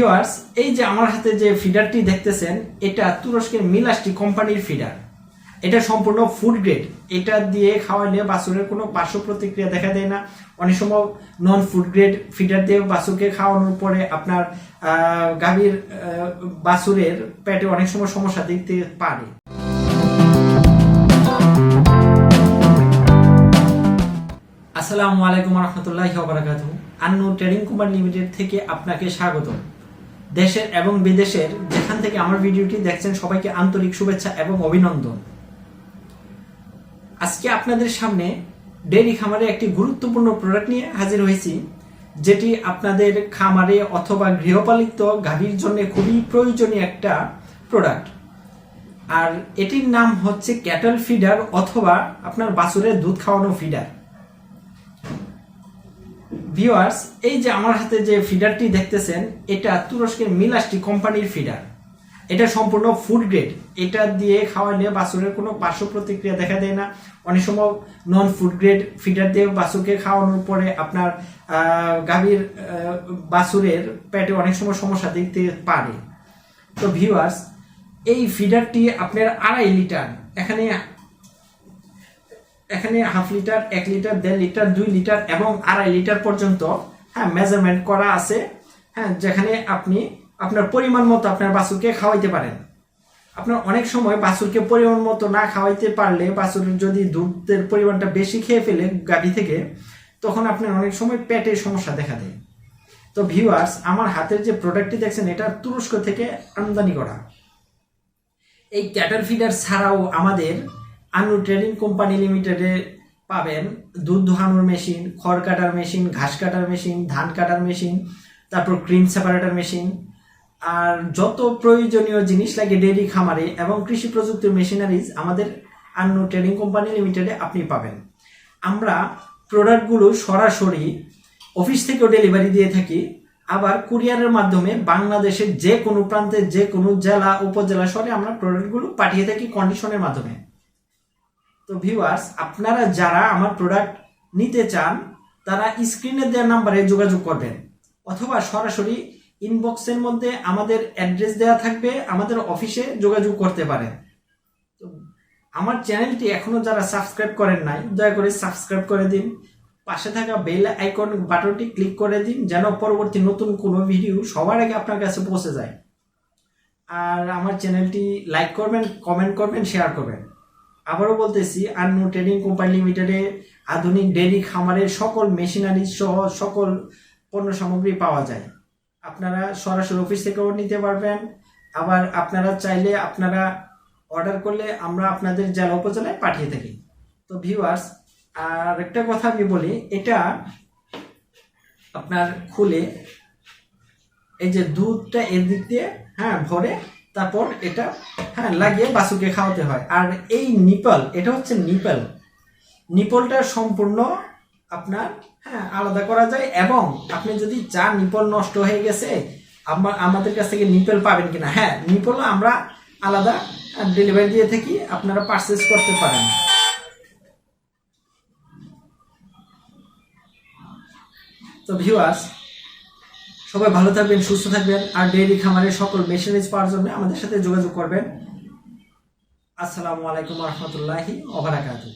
Viewers এই যে আমার হাতে যে ফিডারটি দেখতেছেন, এটা তুরস্কের মিলাস্টি কোম্পানির ফিডার এটা সম্পূর্ণ ফুড গ্রেড এটা দিয়ে খাওয়ালে বাছুরের কোনো পার্শ্ব প্রতিক্রিয়া দেখা দেয় না। অনেক সময় নন ফুড গ্রেড ফিডার দিয়ে বাছুরকে খাওয়ানোর পরে আপনার গাভীর বাছুরের পেটে অনেক সময় সমস্যা দেখতে পারে। আসসালামু আলাইকুম রহমতুল্লাহ বারাকাতু আন্নু ট্রেডিং কোম্পানি লিমিটেড থেকে আপনাকে স্বাগত দেশের এবং বিদেশের যেখান থেকে আমার ভিডিওটি দেখছেন, সবাইকে আন্তরিক শুভেচ্ছা এবং অভিনন্দন। আজকে আপনাদের সামনে ডেইরি খামারে একটি গুরুত্বপূর্ণ প্রোডাক্ট নিয়ে হাজির হয়েছি, যেটি আপনাদের খামারে অথবা গৃহপালিত গাভীর জন্য খুবই প্রয়োজনীয় একটা প্রোডাক্ট আর এটির নাম হচ্ছে ক্যাটল ফিডার অথবা আপনার বাছুরের দুধ খাওয়ানো ফিডার ভিউয়ার্স এই যে আমার হাতে যে ফিডারটি দেখতেছেন, এটা তুরস্কের মিলাস্টি কোম্পানির ফিডার এটা সম্পূর্ণ ফুড গ্রেড এটা দিয়ে খাওয়ালে বাছুরের কোনো পার্শ্ব প্রতিক্রিয়া দেখা দেয় না। অনেক সময় নন ফুড গ্রেড ফিডার দিয়ে বাছুরকে খাওয়ানোর পরে আপনার গাভীর বাছুরের পেটে অনেক সময় সমস্যা দেখতে পারে। তো ভিউয়ার্স এই ফিডারটি আপনার আড়াই লিটার। এখানে এখানে হাফ লিটার এক লিটার দেড় লিটার দুই লিটার এবং আড়াই লিটার পর্যন্ত হ্যাঁ মেজারমেন্ট করা আছে হ্যাঁ যেখানে আপনি আপনার পরিমাণ মতো আপনার বাছুরকে খাওয়াইতে পারেন। আপনার অনেক সময় বাছুরকে পরিমাণ মতো না খাওয়াইতে পারলে বাছুরের যদি দুধের পরিমাণটা বেশি খেয়ে ফেলে গাভী থেকে, তখন আপনার অনেক সময় পেটের সমস্যা দেখা দেয়। তো ভিউয়ার্স আমার হাতের যে প্রোডাক্টটি দেখছেন, এটা তুরস্ক থেকে আমদানি করা। এই ক্যাটার ফিডার ছাড়াও আমাদের আনু ট্রেডিং কোম্পানি লিমিটেডে পাবেন দুধ দোহানোর মেশিন, খড় কাটার মেশিন, ঘাস কাটার মেশিন, ধান কাটার মেশিন, তারপর ক্রিম সেপারেটার মেশিন। আর যত প্রয়োজনীয় জিনিস লাগে ডেইরি, খামারে এবং কৃষি প্রযুক্তির মেশিনারিজ আমাদের আন্নু ট্রেডিং কোম্পানি লিমিটেডে আপনি পাবেন। আমরা প্রোডাক্টগুলো সরাসরি অফিস থেকেও ডেলিভারি দিয়ে থাকি, আবার কুরিয়ারের মাধ্যমে বাংলাদেশের যে কোনো প্রান্তে যে কোনো জেলা, উপজেলা শহরে আমরা প্রোডাক্টগুলো পাঠিয়ে থাকি কন্ডিশনের মাধ্যমে। তো ভিউয়ার্স আপনারা যারা আমার প্রোডাক্ট নিতে চান, তারা স্ক্রিনে দেওয়া নাম্বারে যোগাযোগ করবেন। অথবা সরাসরি ইনবক্সের মধ্যে আমাদের অ্যাড্রেস দেওয়া থাকবে, আমাদের অফিসে যোগাযোগ করতে পারেন। তো আমার চ্যানেলটি এখনও যারা সাবস্ক্রাইব করেন নাই, দয়া করে সাবস্ক্রাইব করে দিন। পাশে থাকা বেল আইকন বাটনটি ক্লিক করে দিন, যেন পরবর্তী নতুন কোনো ভিডিও সবার আগে আপনার কাছে পৌঁছে যায়। আর আমার চ্যানেলটি লাইক করবেন কমেন্ট করবেন শেয়ার করবেন। আবারও বলতেছি আন্নু ট্রেডিং কোম্পানি লিমিটেডে আধুনিক ডেইরি খামারের সকল মেশিনারি সহ সকল পণ্য সামগ্রী পাওয়া যায়। আপনারা সরাসরি অফিস থেকেও নিতে পারবেন। আবার আপনারা চাইলে আপনারা অর্ডার করলে আমরা আপনাদের জেলা উপজেলায় পাঠিয়ে থাকি। তো ভিউয়ার্স আর একটা কথা আমি বলি, এটা আপনার খুলে এই যে দুধটা এদিক দিয়ে হ্যাঁ ভরে তারপর এটা হ্যাঁ লাগিয়ে বাসুকে খাওয়াতে হয়। আর এই নিপল, এটা হচ্ছে নিপল। নিপলটা সম্পূর্ণ আপনার হ্যাঁ আলাদা করা যায় এবং আপনি যদি চান নিপল নষ্ট হয়ে গেছে আমার আমাদের কাছ থেকে নিপল পাবেন কিনা? হ্যাঁ নিপলও আমরা আলাদা ডেলিভারি দিয়ে থাকি, আপনারা পারচেস করতে পারেন। তো ভিউয়ার্স সবাই ভালো থাকবেন, সুস্থ থাকবেন, আর ডেইরি খামারের সকল মেশিনারিজ পাওয়ার জন্য আমাদের সাথে যোগাযোগ করবেন। আসসালামু আলাইকুম রহমতুল্লাহি ওবারাকাতু